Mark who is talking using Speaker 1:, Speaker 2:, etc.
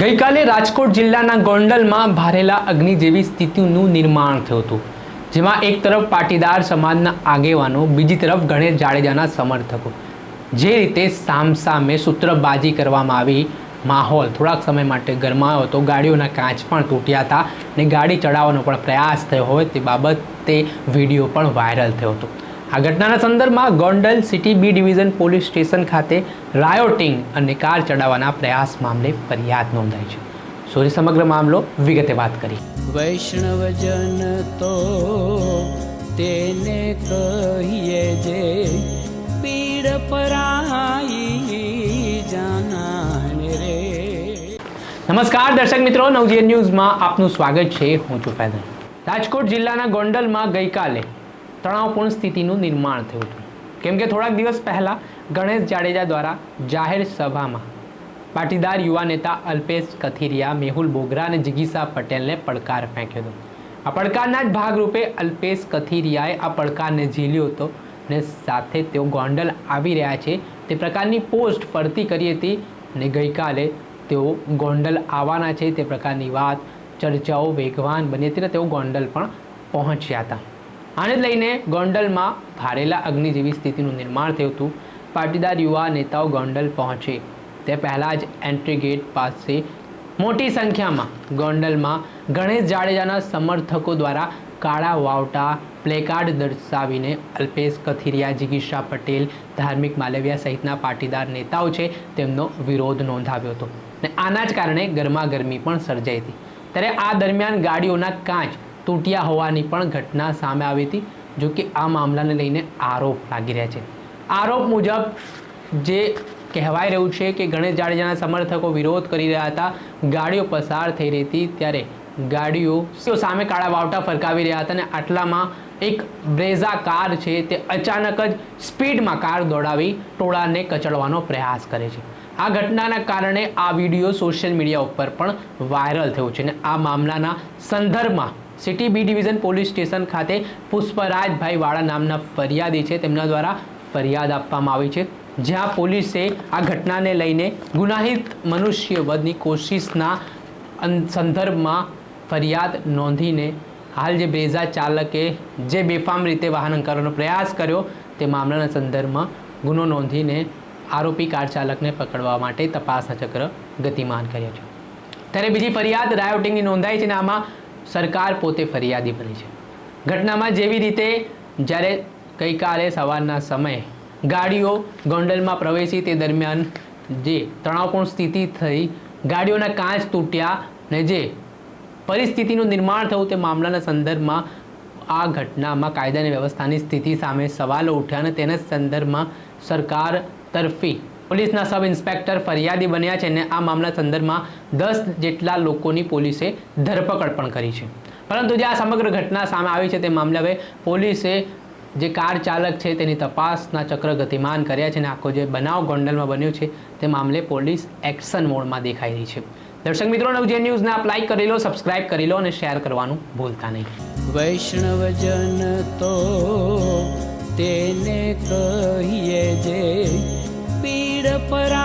Speaker 1: ગઈકાલે રાજકોટ જિલ્લાના ગોંડલમાં ભારેલા અગ્નિ જેવી સ્થિતિનું નિર્માણ થયું હતું, જેમાં એક તરફ પાટીદાર સમાજના આગેવાનો, બીજી તરફ ગણેશ જાડેજાના સમર્થકો. જે રીતે સામસામે સૂત્રબાજી કરવામાં આવી, માહોલ થોડાક સમય માટે ગરમાયો હતો, ગાડીઓના કાચ પણ તૂટ્યા હતા અને ગાડી ચડાવવાનો પણ પ્રયાસ થયો હોય તે બાબતે વીડિયો પણ વાયરલ થયો હતો. આ ઘટનાના સંદર્ભમાં Gondal city B division police station ખાતે રાયોટિંગ અને કાર ચડાવવાના પ્રયાસ મામલે ફરિયાદ નોંધાઈ છે. સોરી સમગ્ર મામલો વિગતે વાત કરી.
Speaker 2: વૈષ્ણવજન તો તેને કહીએ જે પીડ પરાઈ જાનાને રે.
Speaker 1: નમસ્કાર દર્શક મિત્રો. નવજીવન ન્યૂઝમાં આપનું સ્વાગત છે. હું છું ફૈઝન રાજકોટ જિલ્લાના ગોંડલમાં ગઈકાલે તણાવપૂર્ણ સ્થિતિનું નિર્માણ થયું હતું. કેમ કે થોડાક દિવસ પહેલાં ગણેશ જાડેજા દ્વારા જાહેર સભામાં પાટીદાર યુવા નેતા અલ્પેશ કથિરિયા, મેહુલ બોગરા અને જિગીસા પટેલને પડકાર ફેંક્યો હતો. આ પડકારના જ ભાગરૂપે અલ્પેશ કથિરિયાએ આ પડકારને ઝીલ્યો હતો અને સાથે તેઓ ગોંડલ આવી રહ્યા છે. તે પ્રકારની પોસ્ટ ફરતી કરી હતી અને ગઈકાલે તેઓ ગોંડલ આવવાના છે. તે પ્રકારની વાત, ચર્ચાઓ વેગવાન બની હતી અને તેઓ ગોંડલ પણ પહોંચ્યા હતા. આને લઈને ગોંડલમાં ભારેલા અગ્નિ જેવી સ્થિતિનું નિર્માણ થયું હતું. પાટીદાર યુવા નેતાઓ ગોંડલ પહોંચે. તે પહેલાં જ એન્ટ્રી ગેટ પાસે મોટી સંખ્યામાં ગોંડલમાં ગણેશ જાડેજાના સમર્થકો દ્વારા કાળા વાવટા પ્લેકાર્ડ દર્શાવીને અલ્પેશ કથિરિયા જિગીશા પટેલ, ધાર્મિક માલવિયા સહિતના પાટીદાર નેતાઓ છે તેમનો વિરોધ નોંધાવ્યો હતો. ને આના જ કારણે ગરમાગરમી પણ સર્જાઈ હતી. ત્યારે આ દરમિયાન ગાડીઓના કાચ તૂટ્યા હોવાની પણ ઘટના સામે આવી હતી, જો કે આ મામલાને લઈને આરોપ લાગી રહ્યા છે. આરોપ મુજબ જે કહેવાઈ રહ્યું છે કે ગણેશ જાડેજાના સમર્થકો વિરોધ કરી રહ્યા હતા, ગાડીઓ પસાર થઈ રહી હતી ત્યારે ગાડીઓ સામે કાળા વાવટા ફરકાવી રહ્યા હતા અને આટલામાં એક બ્રેઝા કાર છે તે અચાનક જ સ્પીડમાં કાર દોડાવી ટોળાને કચડવાનો પ્રયાસ કરે છે. આ ઘટનાના કારણે આ વીડિયો સોશિયલ મીડિયા ઉપર પણ વાયરલ થયો છે અને આ મામલાના સંદર્ભમાં city B division police station ખાતે પુષ્પરાજભાઈ વાળા નામના ફરિયાદી છે. તેમના દ્વારા ફરિયાદ આપવામાં આવી છે. જ્યાં પોલીસે આ ઘટનાને લઈને ગુનાહિત મનુષ્ય વધની કોશિશના સંદર્ભમાં ફરિયાદ નોંધીને હાલ જે બ્રેઝા ચાલકે જે બેફામ રીતે વાહન કરવાનો પ્રયાસ કર્યો, તે મામલાના સંદર્ભમાં ગુનો નોંધીને આરોપી કાર ચાલકને પકડવા માટે તપાસના ચક્ર ગતિમાન કર્યા છે. ત્યારે બીજી ફરિયાદ રાયોટિંગની નોંધાઈ છે અને આમાં સરકાર પોતે ફરિયાદી બની છે. ઘટનામાં જેવી રીતે જ્યારે ગઈકાલે સવારના સમયે ગાડીઓ ગોંડલમાં પ્રવેશી તે દરમિયાન જે તણાવપૂર્ણ સ્થિતિ થઈ, ગાડીઓના કાચ તૂટ્યા ને જે પરિસ્થિતિનું નિર્માણ થયું તે મામલાના સંદર્ભમાં આ ઘટનામાં કાયદા અને વ્યવસ્થાની સ્થિતિ સામે સવાલો ઉઠ્યા અને તેના સંદર્ભમાં સરકાર તરફી પોલીસના સબ ઇન્સ્પેક્ટર ફરિયાદી બન્યા છે અને આ મામલા સંદર્ભમાં દસ જેટલા લોકોની પોલીસે ધરપકડ પણ કરી છે. પરંતુ જે આ સમગ્ર ઘટના સામે આવી છે તે મામલે હવે પોલીસે જે કાર ચાલક છે તેની તપાસના ચક્ર ગતિમાન કર્યા છે અને આખો જે બનાવ ગોંડલમાં બન્યો છે તે મામલે પોલીસ એક્શન મોડમાં દેખાઈ રહી છે. દર્શક મિત્રો નવજે ન્યૂઝને આપ લાઈક કરી લો સબસ્ક્રાઇબ કરી લો અને શેર કરવાનું ભૂલતા નહીં.
Speaker 2: વૈષ્ણવજન તો તેને કહીએ જે પીડ પરાઈ